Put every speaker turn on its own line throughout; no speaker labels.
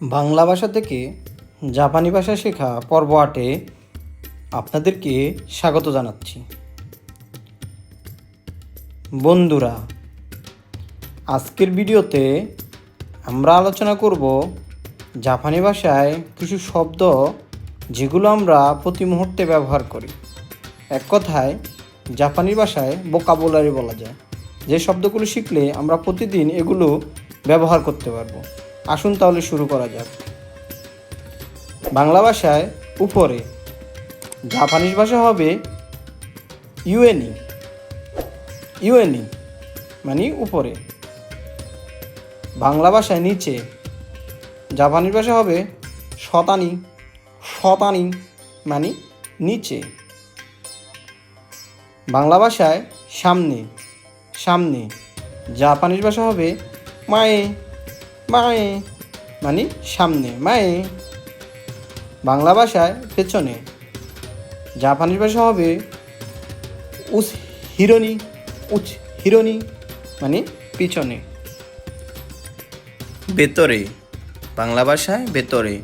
বাংলা ভাষা থেকে জাপানি ভাষা শেখা পর্ব আটে আপনাদেরকে স্বাগত জানাচ্ছি। বন্ধুরা, আজকের ভিডিওতে আমরা আলোচনা করব জাপানি ভাষায় কিছু শব্দ যেগুলো আমরা প্রতি মুহূর্তে ব্যবহার করি। এক কথায়, জাপানি ভাষায় বোকাবুলারি বলা যায়। যে শব্দগুলো শিখলে আমরা প্রতিদিন এগুলো ব্যবহার করতে পারব। আসুন তাহলে শুরু করা যাক। বাংলা ভাষায় উপরে, জাপানিজ ভাষা হবে ইউএনই। ইউএনই মানে উপরে। বাংলা ভাষায় নিচে, জাপানিজ ভাষা হবে শতানি। শতানি মানে নিচে। বাংলা ভাষায় সামনে সামনে। জাপানিজ ভাষা হবে মায়ে। মায়ে। মানে সামনে, মায়ে। বাংলা ভাষায় পেছনে। জাপানি ভাষা হবে উস হিরোনি, উচ হিরোনি মানে পিছনে। ভেতরে, বাংলা ভাষায় ভেতরে।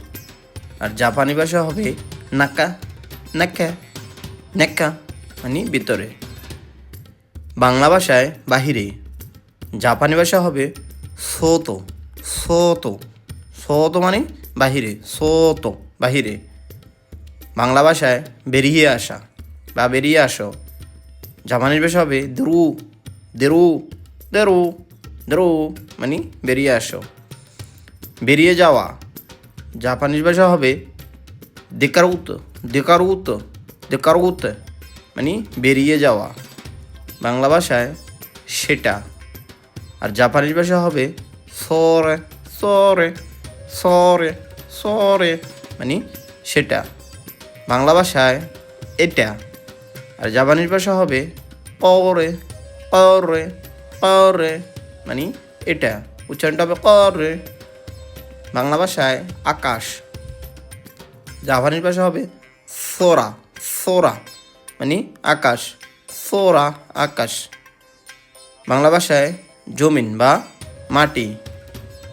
আর জাপানি ভাষা হবে নাকা নাকা, নেকা মানে ভিতরে। বাংলা ভাষায় বাহিরে। জাপানি ভাষা হবে সোতো। সোতো সোতো মানে বাহিরে, সোতো, বাহিরে। বাংলা ভাষায় বেরিয়ে আসা বা বেরিয়ে আসো। জাপানির ভাষা হবে দ্রু, দেরু দেরু দেরু মানে বেরিয়ে আসো। বেরিয়ে যাওয়া। জাপানিজ ভাষা হবে দেকারুত দেকারুত দেকারুত মানে বেরিয়ে যাওয়া। বাংলা ভাষায় সেটা। আর জাপানিজ ভাষা হবে সরে সরে সরে সরে মানে সেটা। বাংলা ভাষায় এটা। আর জাপানির ভাষা হবে পরে পরে পরে মানে এটা। উচ্চারণটা হবে করে বাংলা ভাষায় আকাশ। জাপানির ভাষা হবে সোরা সোরা মানে আকাশ, সোরা, আকাশ। বাংলা ভাষায় জমিন বা মাটি।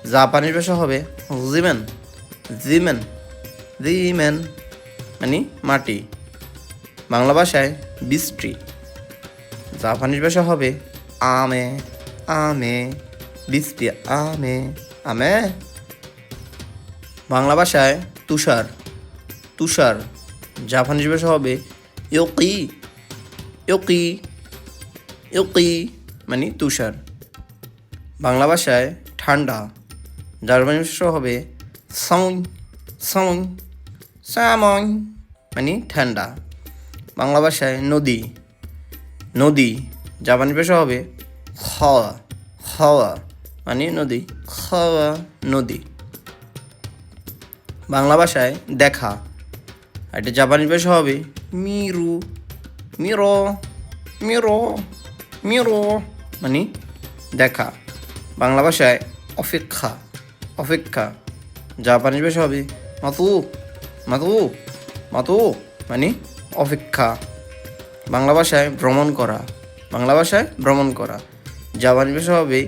জাপানিজ ভাষা হবে জিমেন। জিমেন। জিমেন মানে মাটি। বাংলা ভাষায় বৃষ্টি জাপানিজ ভাষা হবে আমে আমে। বৃষ্টি আমে আমে। বাংলা ভাষায় তুষার। তুষার। জাপানিজ ভাষা হবে ইয়োকি। ইয়োকি। ইয়োকি মানে তুষার। বাংলা ভাষায় ঠান্ডা। জার্মানি ভাষা হবে সাউন সাউন সামন মানে ঠান্ডা। বাংলা ভাষায় নদী নদী। জাপানি ভাষা হবে খাওয়া খাওয়া মানে নদী, খাওয়া, নদী। বাংলা ভাষায় দেখা। এটা জাপানি ভাষা হবে মিরু, মিরো মিরো মিরো মানে দেখা। বাংলা ভাষায় অপেক্ষা। অপেক্ষা। জাপানি ভাষা হবে। মাতু মাতু মাতু মানে অপেক্ষা। বাংলা ভাষায় ভ্রমণ করা। বাংলা ভাষায় ভ্রমণ করা। জাপানি ভাষা হবে।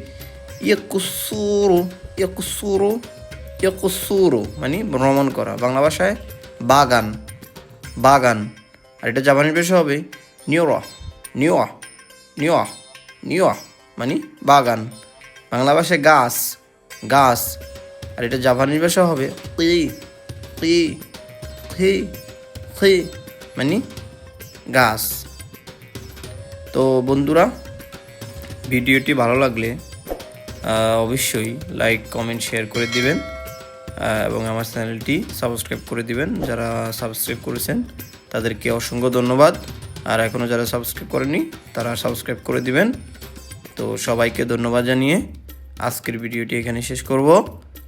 ইয়কুসুরু ইয়কুসুরু ইয়কুসুরু মানে ভ্রমণ করা। বাংলা ভাষায় বাগান বাগান। আর এটা জাপানি ভাষা হবে। নিওরা নিওয়া নিওয়া নিওয়া মানে বাগান। বাংলা ভাষায় গাছ গাছ। আর এটা জাপানি ভাষা হবে মানে গাছ। তো বন্ধুরা, ভিডিওটি ভালো লাগলে অবশ্যই লাইক কমেন্ট শেয়ার করে দিবেন এবং আমার চ্যানেলটি সাবস্ক্রাইব করে দিবেন। যারা সাবস্ক্রাইব করেছেন, তাদেরকে অসংখ্য ধন্যবাদ। আর এখনও যারা সাবস্ক্রাইব করেনি, তারা সাবস্ক্রাইব করে দিবেন। তো সবাইকে ধন্যবাদ জানিয়ে আজকের ভিডিওটি এখানে শেষ করব।